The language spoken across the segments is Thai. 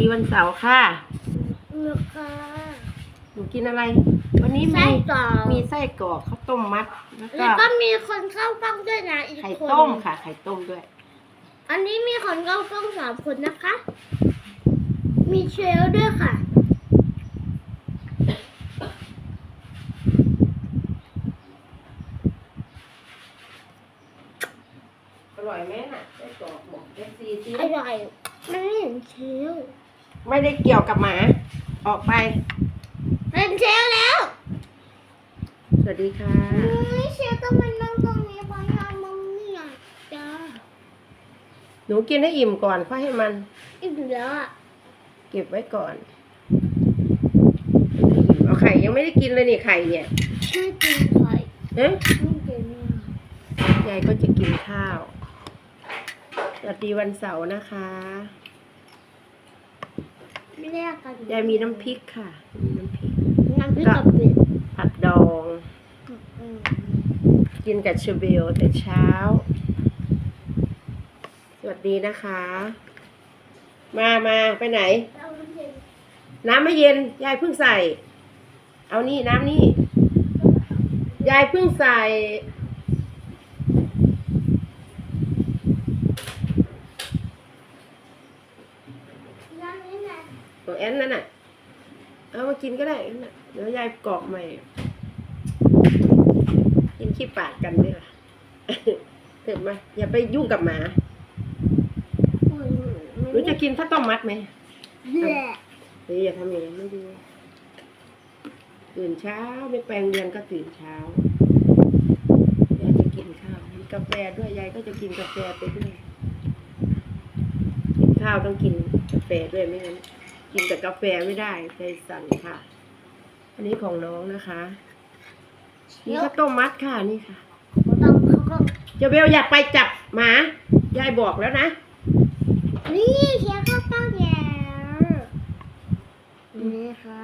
ดีวันเสาร์ค่ะลูกค้าหนูกินอะไร วันนี้ไส้มีกรอก มีไส้กรอกข้าวต้มมัด แล้วแล้ก็วก็มีคนเข้ากล้องด้วยนะอีกไข่คน ต้มค่ะ ไข่ต้มด้วย อันนี้มีคนเข้ากล้องสามคนนะคะ มีเชลด้วยค่ะ อร่อยไหมน่ะไส้กรอกบอกเอฟซีซิอร่อย มันไม่เห็นเชล ไม่ได้เกี่ยวกับหมา ออกไปเป็นเชลแล้วสวัสดีค่ะ ไม่เชลต้องมานั่งตรงนี้เพราะยายมึงเนี่ยจ้าหนูกินให้อิ่มก่อนค่อยให้มัน อิ่มแล้วอะเก็บไว้ก่อน เอาไข่ยังไม่ได้กินเลยนี่ไข่เนี่ยไม่กินไข่เอ๊ะไม่กินอะยายก็จะกินข้าว สวัสดีวันเสาร์นะคะ ไม่ได้กันยายมีน้ำพริกค่ะมีน้ำพริก น้ำพริกกับเป็ดผักดอง อืมกินกับเชอร์เบลแต่เช้า สวัสดีนะคะ มามาไปไหน เอาน้ำเย็นน้ำไม่เย็น ยายเพิ่งใส่ เอานี่น้ำนี่ ยายเพิ่งใส่ น้ำนี้นะ ของ แอนนั่นน่ะ เอามากินก็ได้นั่นน่ะเดี๋ยวยายกรอกใหม่ กินขี้ปากกันด้วยล่ะเถิดมาอย่าไปยุ่งกับหมาโอ้ยหนูจะกินข้าวต้มมัดไหมแหละเฮ้ยอย่าทำอย่างนั้นไม่ดีตื่นเช้าไม่แปรงเรียนก็ตื่นเช้ายายจะกินข้าวมีกาแฟด้วยยายก็จะกินกาแฟไปด้วยกินข้าวต้องกินกาแฟด้วยไม่งั้น กินแต่กาแฟไม่ได้ใจสั่นค่ะ อันนี้ของน้องนะคะนี่ข้าวต้มมัดค่ะนี่ค่ะต้องเขาก็เจเบลอยากไปจับหมายายบอกแล้วนะนี่เชียร์ข้าวต้มแย่นี่ค่ะ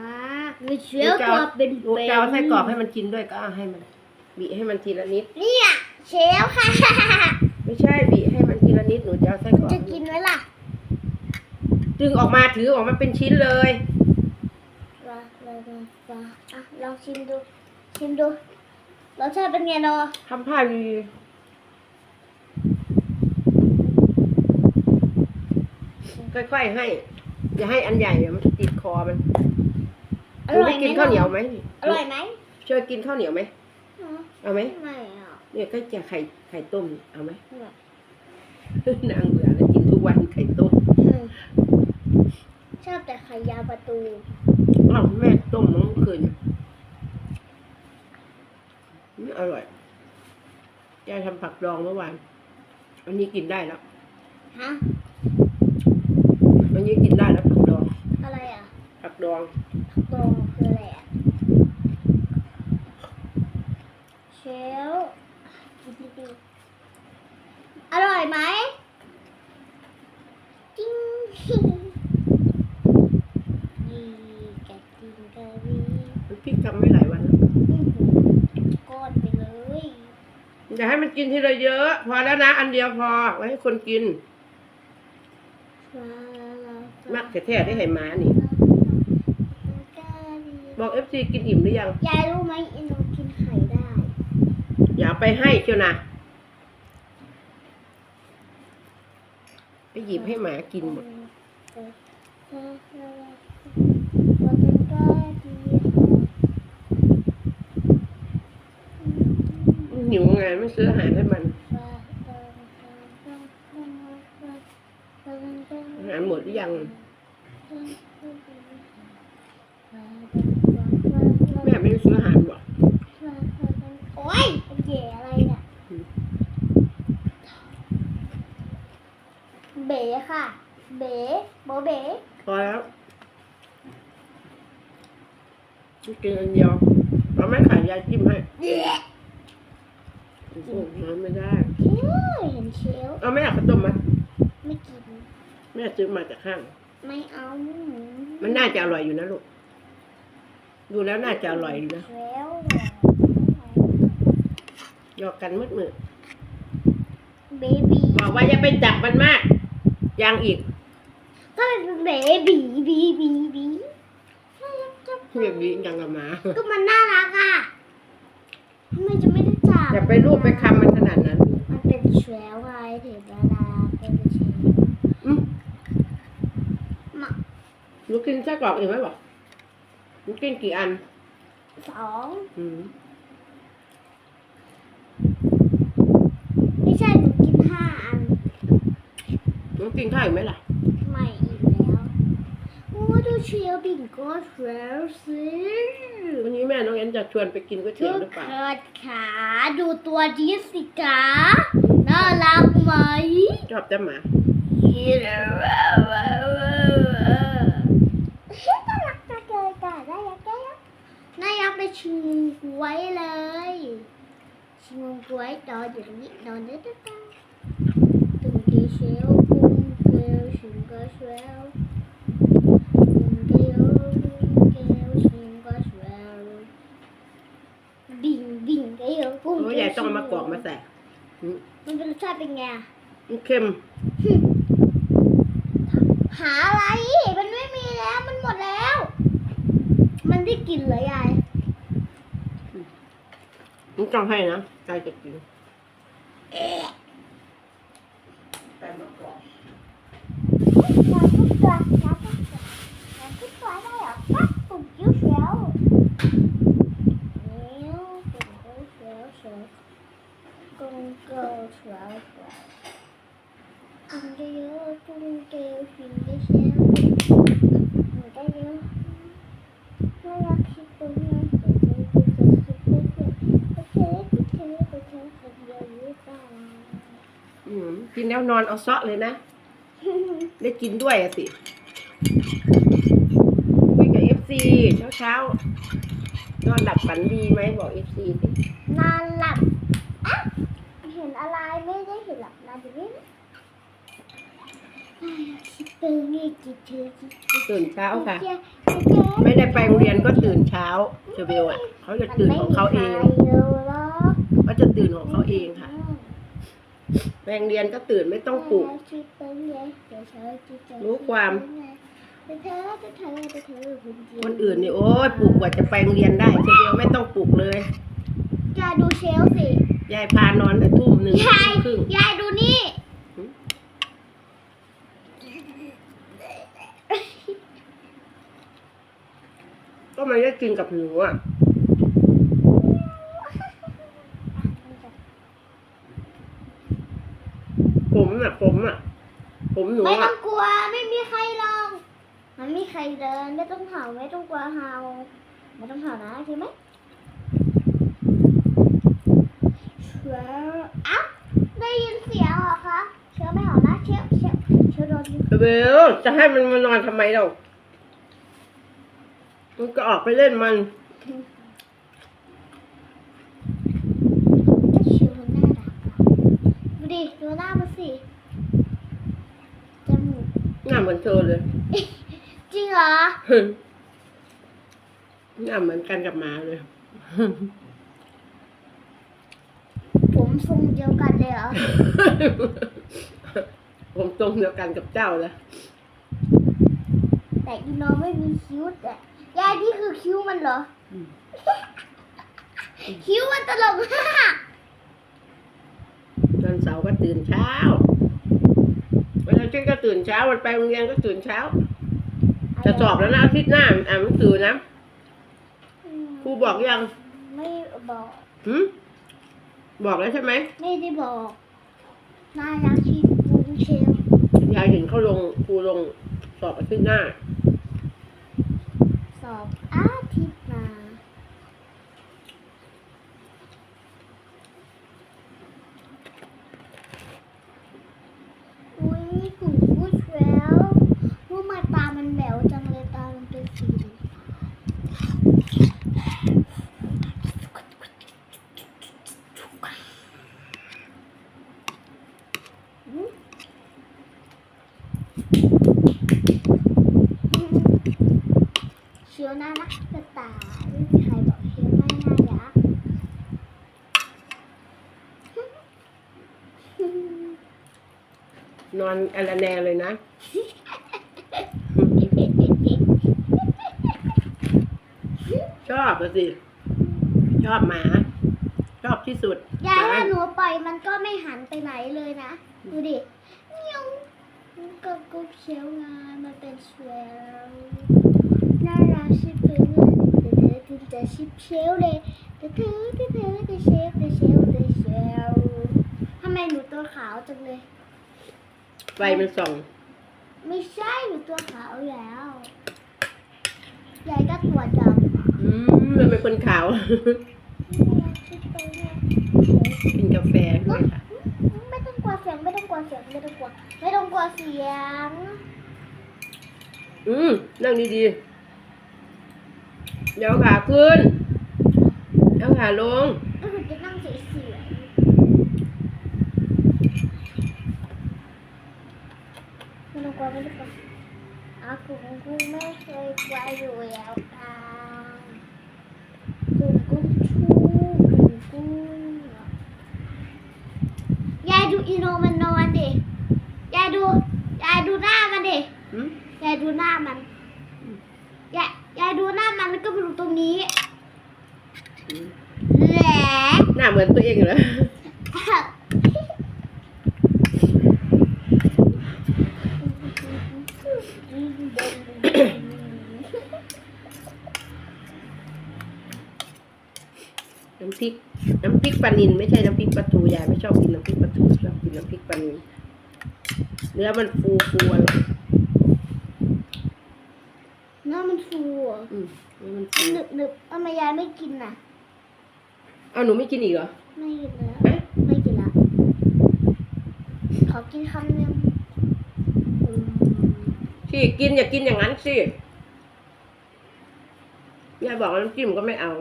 มีเชื้อตัวเป็นลูกจะเอาไส้กรอกให้มันกินด้วยก็เอาให้มันบีให้มันทีละนิดเนี่ยเชลค่ะ ไม่ใช่บีให้มันทีละนิดหนูจะเอาไส้กรอกจะกินไหมล่ะ ดึงออกมาถือออกมาเป็นชิ้นเลยมาเลยมามาอะลองชิมดู ชิมดูรสชาติเป็นไงเนาะทำผ้าดีค่อยๆให้ อย่าให้อันใหญ่เดี๋ยวมันติดคอมันอหนูร่อยไม่ไหมกินข้าวเหนียวไหมอร่อยไหมช่วยกินข้าวเหนียวไหมอ๋อเอาไหมไม่อะเนี่ยก็จะไข่ไข่ต้มเอาไหมอร่อยนางเบื่อแล้วกินทุกวันไข่ต้มอืม ชอบแต่ไข่ยาวประตูอ้าวแม่ต้มเมื่อคืนอืมอร่อยยายทำผักดองเมื่อวานวันนี้กินได้แล้วฮะวันนี้กินได้แล้วผักดอง อะไรอะผักดองผักตองคืออะไรอะเชลอร่อยไหมจิ้งดีกะจิงกะวี พี่ทำไม่หลายวันแล้ว อื้อหือก้อนไปเลย อย่าให้มัน กินทีละเยอะ พอแล้วนะ อันเดียวพอ ไว้ให้คนกินมักแท้ๆได้ให้หมานี่ บอกเอฟซีกินอิ่มหรือยัง ยายรู้ไหมอินโนกินไข่ได้ อย่าไปให้เชียวนะ ไปหยิบให้หมากินหมดหิ วไงไม่ซื้ออาหารให้มัน อาหารหมดหรือยัง แม่ไม่ได้ซื้ออาหารบอกโอ้ยเป็นแย่อะไรเนี่ยเบ๋ค่ะ เบ๋โบเบ๋พอแล้วกินอันเดียวเราไม่ขายยาจิ้มให้เย้ โอ้โหน้ำไม่ได้เห็นเชลลเอาไม่อยากข้าวต้มไหมไม่กินแม่ซื้อมาจากห้าง ไม่เอา มันน่าจะอร่อยอยู่นะลูก ดูแล้วน่าจะอร่อยอยู่นะแล้วหยอกกันมืดมืดเบบี้บอกว่าอย่าไปจับมันมากยังอีก ก็เป็นเบบีบีบีบีน่ารักจังเรียกดีจังกับหมา ก็มันน่ารักอะทำไมจะไม่ได้จับ อย่าไปรูปไปคำมันขนาดนั้นมันเป็นแชวไงถึงเวลาเป็นแชวอืมมาหนูกินไส้กรอกอีกไหมบอกหนูกินกี่อัน สองอืมไม่ใช่หนูกินห้าอันหนูกินข้าวอีกไหมล่ะใหม่อีกแล้ว โอ้ดูเชียวบิ่งก็แล้วสิวันนี้แม่น้องแอนจะชวนไปกินก๋วยเตี๋ทุยวกหรือเปล่า คนขาดูตัวนี้สิคะน่ารักไหม ชอบแต่หมา น่ารักจังเลยค่ะน่ารักจังน่ารักไปชิงไว้เลย ชิงไว้นอนอยู่ตรงนี้นอนเนื้อตาตึงเกลียวปุ้งเกลียวชิงก็เชลตึงเกลียวปุ้งเกลียวชิงก็เชลบิ่งบิ่ง เกลียวปุ้งโอ้ยายต้องเอามากรอกมาใส่อืมมันเป็นรสชาติเป็นไงอะมันเค็มหาอะไร มันไม่มีแล้ว มันหมดแล้ว มันได้กลินเหรอยาย มันต้องให้นะใจจะกินแต่มากรอกน้ำทุกตัวน้ำทุกตัวน้ำทุกตัวได้เหรอปั๊บปุ่มยิ้วเชียวนิ้วปุ่มยิ้วเชียวเชียวกุ้งเกลียวเชียวเชียวกุ้งเกลียวกุ้งเกลียวชิมได้เชียวหนูได้เยอะน่ารักคิดตรงนี้เดี๋ยวเธอจะคิดได้เยอะโอเคโอเคโอเคคนเดียวหรือเปล่า อืมกิน แล้วนอนเอาเซาะเลยนะ ได้กินด้วยอะสิคุยกับเอฟซีเช้าเช้าๆนอนหลับฝันดีไหมบอกเอฟซีสินอนหลับอะเห็นอะไรไม่ได้เห็นหลับนอนอยู่นี่คิดเป็นไงคิดเธอคิดเธอตื่นเช้าค่ะคิดเธอคิดเธอไม่ได้ไปโรงเรียนก็ตื่นเช้าเชอเบลอะเขาจะตื่นของเขาเองมันไม่มีใครรู้หรอกเขาจะตื่นของเขาเองค่ะ ไปโรงเรียนก็ตื่นไม่ต้องปลุกคิดเป็นไงเดี๋ยวเธอคิดเธอรู้ความเดี๋ยวเธอเดี๋ยวเธอเดี๋ยวเธอคนเดียวคนอื่นนี่โอ้ยปลุกกว่าจะไปโรงเรียนได้เชอเบลไม่ต้องปลุกเลยยายดูเชลฟ์สิยายพานอนแต่ทุ่มหนึ่งยายทุ่มครึ่งยายดูนี่ก็มันได้กินกับหนูอะ ผมอะผมอะ ผมหนูไม่ต้อะองกลัวไม่มีใครลองมันไม่มีใครเดินไม่ต้องเห่าไม่ต้องกลัวเห่าไม่ต้องเห่านะใช่ไหมเชื่ออะได้ยินเสียงเหรอคะเชื่อไม่เห่านะเชื่อเชื่อเชื่อโดนยิงเชอเบลจะให้มันมานอนทำไมเรามันก็ออกไปเล่นมัน เชื่อมันน่ารักอะดูดิดูหน้ามัน สิจมูกหน้าเหมือนเธอเลย จริงเหรอ หน้าเหมือนกันกับหมาเลย ผมทรงเดียวกันเลยเหรอ ผมตรงเดียวกันกับเจ้าเลยแต่อีน้องไม่มีคิ้วแต่ยายนี่คือคิ้วมันเหรออืมคิ้วมันตลกมาก วันเสาร์ก็ตื่นเช้า วันอาทิตย์ก็ตื่นเช้า วันไปโรงเรียนก็ตื่นเช้า จะสอบแล้วนะอาทิตย์หน้าอ่านหนังสือนะอืมครูบอกยัง ไม่บอกหืมบอกแล้วใช่ไหมไม่ได้บอกน่ารักที่บูมเชลยายเห็นเขาลงครูลงสอบอาทิตย์หน้า สอบอาทิตย์มาอุ้ยกลุ่มผู้ชแล้วว่ามาตามันแหววจังเลยตามันเป็นสีเหลืองอืม เชียวน่ารักจะตายไม่มีใครบอกเชียวไม่น่ารัก น อนอลาแนเลยนะ ชอบอะสิ ชอบหมา ชอบที่สุดยายหว่ามาหนูปล่อยมันก็ไม่หันไปไหนเลยนะ ดูดิเมียวมันก็กุ๊บเชียวงานมันเป็นเชลน่ารักชิบเลยเดี๋ยวเดี๋ยวถึงจะชิบเชลเลยเดี๋ยวเธอเดี๋ยวเธอเดี๋ยวเชลเดี๋ยวเชลเดี๋ยวเชลทำไมหนูตัวขาวจังเลย ไฟมันส่อง ไม่ใช่หนูตัวขาวอยู่แล้วยายก็ตัวดำอะอืมมันเป็นคนขาวน่ารักชิบเลยเนี่ยกินกาแฟด้วยค่ะ ไม่ต้องกลัวเสียงไม่ต้องกลัวเสียงไม่ต้องกลัวไม่ต้องกลัวเสียงอืมนั่งดีๆเดี๋ยวขาขึ้นเดี๋ยวขาลงก็คือจะนั่งเฉย ๆไม่ต้องกลัวไม่ต้องกลัวอากุ้งกุ้งไม่เคยกลัวอยู่แล้วค่ะกุ้งกุ้งชูกุ้งกุ้งยายดูอีโนมันนอนดิยายดูยายดูหน้ามันดิอืมยายดูหน้ามันยายยายดูหน้ามันแล้วก็ไปดูตรงนี้อืมแหละหน้าเหมือนตัวเองอยู่แล้ว น้ำพริก น้ำพริกปลานินไม่ใช่น้ำพริกปลาทูยายไม่ชอบกินน้ำพริกปลาทูชอบกินน้ำพริกปลานินเนื้อมันฟูฟูอร่อยหน้ามันฟูอะอืมเนื้อมันฟูหนึบหนึบทำไมยายไม่กินน่ะเอาหนูไม่กินอีกเหรอไม่กินแล้วเอ๊ะไม่กินละขอกินคำหนึ่งที่กินอย่ากินอย่างนั้นสิยายบอกว่าน้ำจิ้มก็ไม่เอา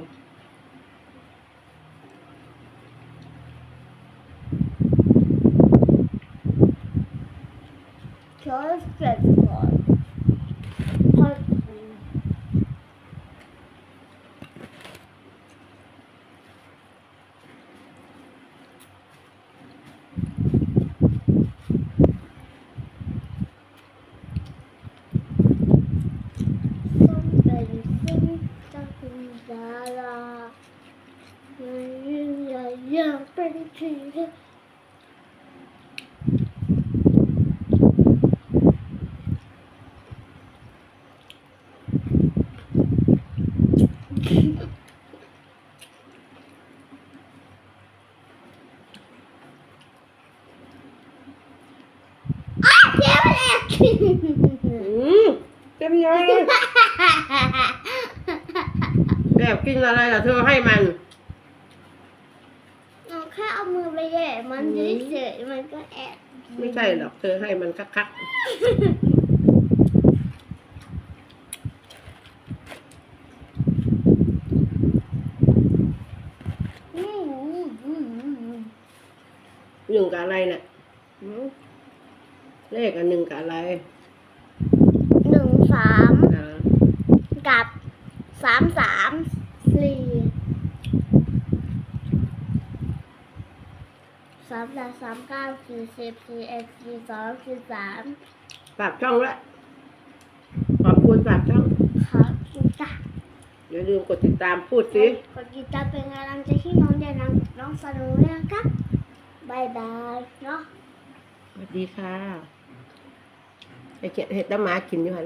เคี้ยวเสร็จก่อนค่อยกินส้มเป็นสิ่งจะเป็นดารายิ่งใหญ่ยังเป็นทีเด็ด อ้าวเจ๊มันแอบ กิน อืม เต็มย้อยเลยแบบกินอะไรล่ะเธอให้มันหนูแค่เอามือไปแหย่มันอืมเฉยๆมันก็แอบไม่ใช่หรอกเธอให้มันคักอืมอืมอืมอืมๆหนึ่งกับอะไรน่ะหืมเลขอันหนึ่งกับอะไรหนึ่ง สามอ่ากับสามสามสี่สามแปดสามเก้าสี่สิบสี่เอ็ดสี่สองสี่สามฝากช่องละขอบคุณฝากช่องครับจ้ะอย่าลืมกดติดตามพูดสิกดติดตามเป็นกำลังใจที่น้องจะนำน้องสนุด้วยนะครับบายบายเนาะ สวัสดีค่ะไอเจ็ดเห็ดน้ำหมากินอยู่หัน